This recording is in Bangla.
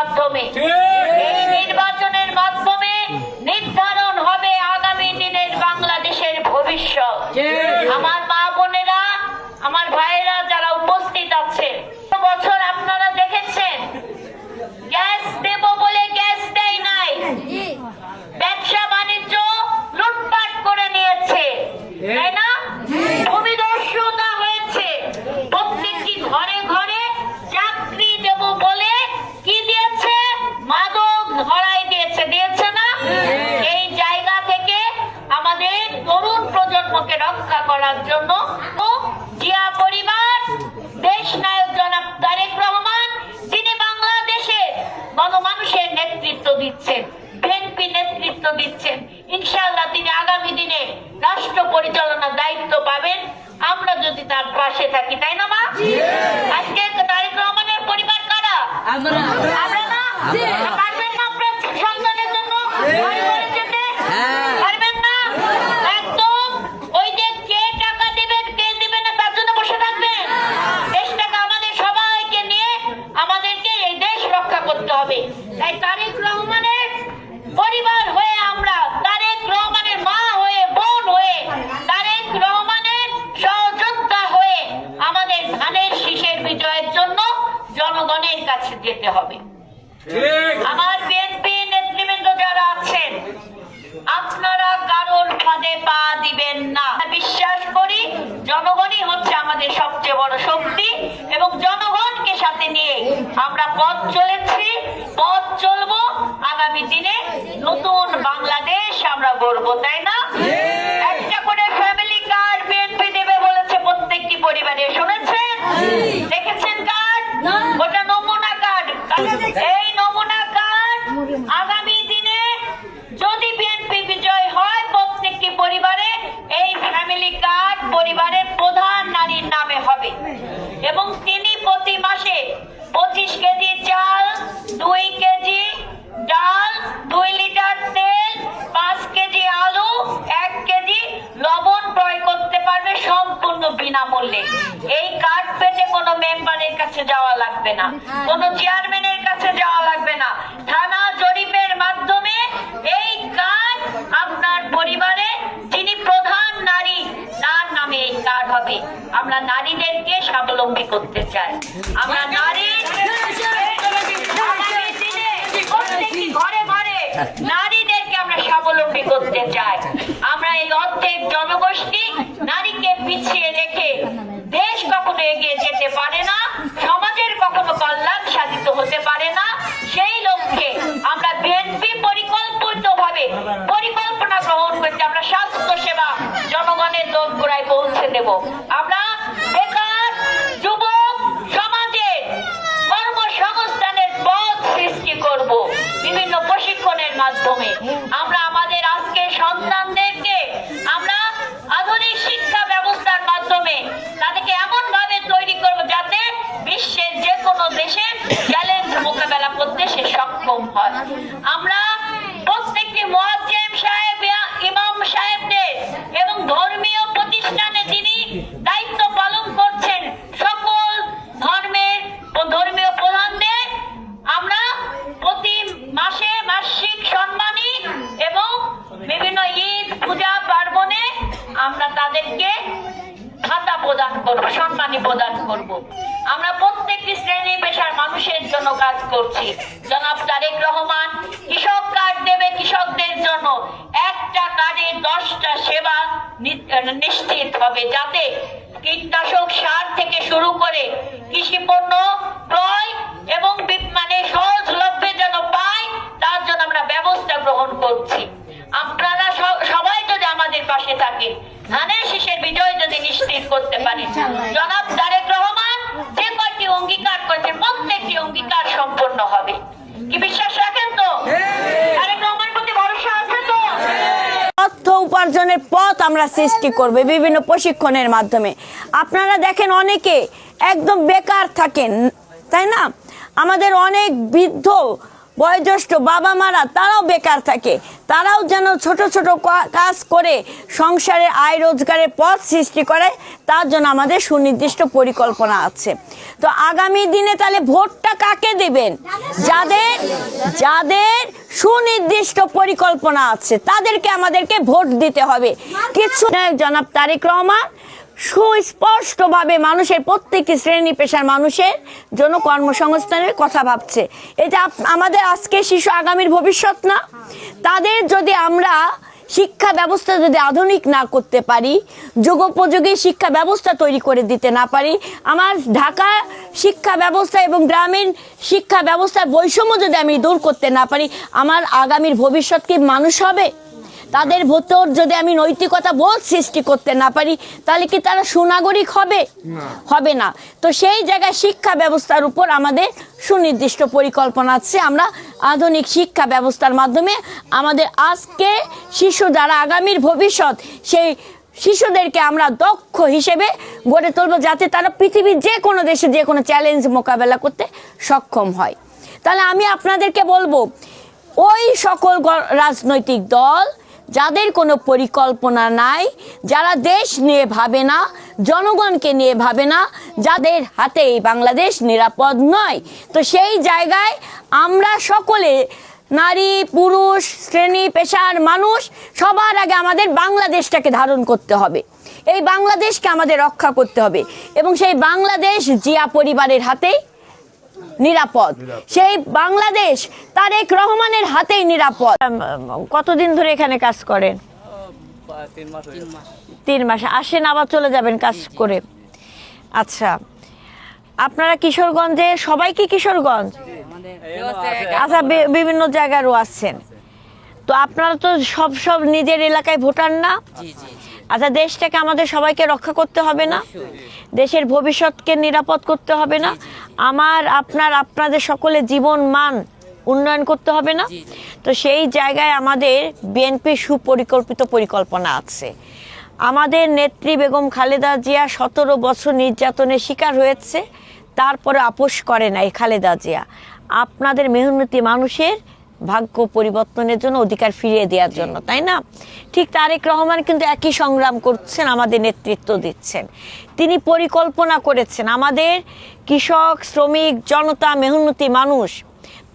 মাধ্যমে। এই নির্বাচনের মাধ্যমে নির্ধারণ পাশে থাকি তাই না মা? আজকে জনগণের কাছে যেতে হবে। আমার বিএনপি নেতৃবৃন্দ যারা আছেন আপনারা কারোর ফাঁদে পা দিবেন না। বিশ্বাস করি জনগণই হচ্ছে আমাদের সবচেয়ে বড় শক্তি এবং জনগণকে সাথে নিয়ে আমরা পথ চলেছি পথ চলবো। আগামী দিনে নতুন বাংলাদেশ আমরা গড়বো তাই না? একটা করে ফ্যামিলি কার্ড বিএনপি দেবে বলেছে প্রত্যেকটি পরিবারে শুনেছেন দেখেছেন কার্ড ওটা নমুনা কার্ড এই নমুনা কার্ড আগামী দিনে যদি বিএনপি বিজয় হয় প্রত্যেকটি পরিবারে এই ফ্যামিলি কার্ড পরিবারের প্রধান নারীর নামে হবে এবং তিনি প্রতি মাসে পঁচিশ কেজি চাল দুই কেজি ডাল দুই লিটার তেল পাঁচ কেজি আলু এক কেজি লবণ ক্রয় করতে পারবে সম্পূর্ণ বিনামূল্যে এই কার্ড পেতে কোনো মেম্বারের কাছে যাওয়া লাগবে না। কোনো চেয়ারম্যানের কাছে যাওয়া লাগবে না। থানা জরিপের মাধ্যমে এই কার্ড আপনার পরিবারে, যিনি প্রধান নারী, তার নামে এই কার্ড হবে। আমরা নারীদেরকে স্বাবলম্বী করতে চাই। আমরা ঘরে ঘরে নারীদেরকে আমরা স্বাবলম্বী করতে চাই। আমরা এই অর্ধেক জনগোষ্ঠী নারীকে পিছিয়ে রেখে দেশ কখনো এগিয়ে যেতে পারে না সমাজের কখনো কল্যাণ সাধিত হতে পারে না। সেই লক্ষ্যে আমরা বিএনপি পরিকল্পিত ভাবে পরিকল্পনা গ্রহণ করতে আমরা স্বাস্থ্য সেবা জনগণের দোরগোড়ায় পৌঁছে দেব। আমরা বেকার, যুবক সমাজে কর্মসংস্থানের পথ সৃষ্টি করব বিভিন্ন প্রশিক্ষণের মাধ্যমে। আমরা আমাদের আজকে সন্তানদেরকে আমরা আধুনিক শিক্ষা ব্যবস্থার মাধ্যমে তাদেরকে এমন ভাবে তৈরি করব যাতে কোনো দেশের চ্যালেঞ্জ মোকাবেলা করতে সে সক্ষম হয়। আমরা প্রত্যেকটি মুয়াজ্জেম সাহেব, ইমাম সাহেবদের এবং ধর্মীয় প্রতিষ্ঠানে যিনি দায়িত্ব পালন করছেন, সকল ধর্মের ধর্মীয় প্রধানদের আমরা প্রতি মাসে মাসিক সম্মানী এবং বিভিন্ন ঈদ, পূজা, পার্বণে আমরা তাদেরকে ভাতা প্রদান করব, সম্মানী প্রদান করব। প্রত্যেকটি শ্রেণি পেশার মানুষের জন্য কাজ করছি। জনাব তারেক রহমান, কৃষক কার্ড দেবে কৃষকদের জন্য। একটা কার্ডে দশটা সেবা নিশ্চিত হবে যাতে কীটনাশক সার থেকে শুরু করে কৃষি পণ্য, ক্রয় এবং বি- মানে সহজলভ্যে যেন পায় তার জন্য আমরা ব্যবস্থা গ্রহণ করছি আপনারা স- সবাই যদি আমাদের পাশে থাকেন ধানের শীষের বিজয় যদি নিশ্চিত করতে পারেন জনাব তারেক রহমান যে কয়টি অঙ্গীকার করেছে প্রত্যেকটি অঙ্গীকার সম্পন্ন হবে। কি বিশ্বাস রাখেন তো? তারেক রহমান প্রতি ভরসা আছে তো? অর্থ উপার্জনের পথ আমরা সৃষ্টি করবে বিভিন্ন প্রশিক্ষণের মাধ্যমে। আপনারা দেখেন অনেকে একদম বেকার থাকেন তাই না? আমাদের অনেক বৃদ্ধ বয়োজ্যেষ্ঠ বাবা মারা তারাও বেকার থাকে। তারাও যেন ছোট ছোট কাজ করে সংসারে আয় রোজগারের পথ সৃষ্টি করে, তার জন্য আমাদের সুনির্দিষ্ট পরিকল্পনা আছে। তো আগামী দিনে তাহলে ভোটটা কাকে দেবেন? যাদের যাদের সুনির্দিষ্ট পরিকল্পনা আছে, তাদেরকে আমাদেরকে ভোট দিতে হবে। কিছু জনাব তারেক রহমান সুস্পষ্টভাবে মানুষের প্রত্যেকটি শ্রেণি পেশার মানুষের জন্য কর্মসংস্থানের কথা ভাবছে। এটা আমাদের আজকে শিশু আগামীর ভবিষ্যৎ না। তাদের যদি আমরা শিক্ষা ব্যবস্থা যদি আধুনিক না করতে পারি, যুগোপযোগী শিক্ষা ব্যবস্থা তৈরি করে দিতে না পারি, আমার ঢাকা শিক্ষা ব্যবস্থা এবং গ্রামীণ শিক্ষা ব্যবস্থার বৈষম্য যদি আমি দূর করতে না পারি, আমার আগামীর ভবিষ্যৎ কি মানুষ হবে? তাদের ভেতর যদি আমি নৈতিকতা বোধ সৃষ্টি করতে না পারি তাহলে কি তারা সুনাগরিক হবে? হবে না। তো সেই জায়গায় শিক্ষা ব্যবস্থার উপর আমাদের সুনির্দিষ্ট পরিকল্পনা আছে। আমরা আধুনিক শিক্ষা ব্যবস্থার মাধ্যমে আমাদের আজকে শিশু যারা আগামীর ভবিষ্যৎ সেই শিশুদেরকে আমরা দক্ষ হিসেবে গড়ে তুলবো যাতে তারা পৃথিবীর যে কোনো দেশে যে কোনো চ্যালেঞ্জ মোকাবেলা করতে সক্ষম হয়। তাহলে আমি আপনাদেরকে বলব ওই সকল রাজনৈতিক দল যাদের কোনো পরিকল্পনা নাই, যারা দেশ নিয়ে ভাবে না, জনগণকে নিয়ে ভাবে না, যাদের হাতে এই বাংলাদেশ নিরাপদ নয়, তো সেই জায়গায় আমরা সকলে, নারী, পুরুষ, শ্রেণি, পেশার মানুষ, সবার আগে আমাদের বাংলাদেশটাকে ধারণ করতে হবে। এই বাংলাদেশকে আমাদের রক্ষা করতে হবে এবং সেই বাংলাদেশ জিয়া পরিবারের হাতেই নিরাপদ। সেই বাংলাদেশ তারেক রহমানের হাতেই নিরাপদ। কতদিন ধরে এখানে কাজ করেন? তিন মাস। গেছে। তিন মাস আসেন আবার চলে যাবেন কাজ করে। আচ্ছা আপনারা কিশোরগঞ্জে সবাই কি কিশোরগঞ্জ? আচ্ছা বিভিন্ন জায়গারও আছেন। তো আপনারা তো সব সব নিজের এলাকায় ভোটার না? আচ্ছা দেশটাকে আমাদের সবাইকে রক্ষা করতে হবে না। দেশের ভবিষ্যৎকে নিরাপদ করতে হবে না। আমার আপনার আপনাদের সকলে জীবন মান উন্নয়ন করতে হবে না। তো সেই জায়গায় আমাদের বিএনপির সুপরিকল্পিত পরিকল্পনা আছে। আমাদের নেত্রী বেগম খালেদা জিয়া সতেরো বছর নির্যাতনের শিকার হয়েছে। তারপরে আপোষ করে নাই খালেদা জিয়া। আপনাদের মেহনতি মানুষের ভাগ্য পরিবর্তনের জন্য অধিকার ফিরিয়ে দেওয়ার জন্য তাই না? ঠিক তারেক রহমান কিন্তু একই সংগ্রাম করছেন আমাদের নেতৃত্ব দিচ্ছেন। তিনি পরিকল্পনা করেছেন আমাদের কৃষক শ্রমিক জনতা মেহনতি মানুষ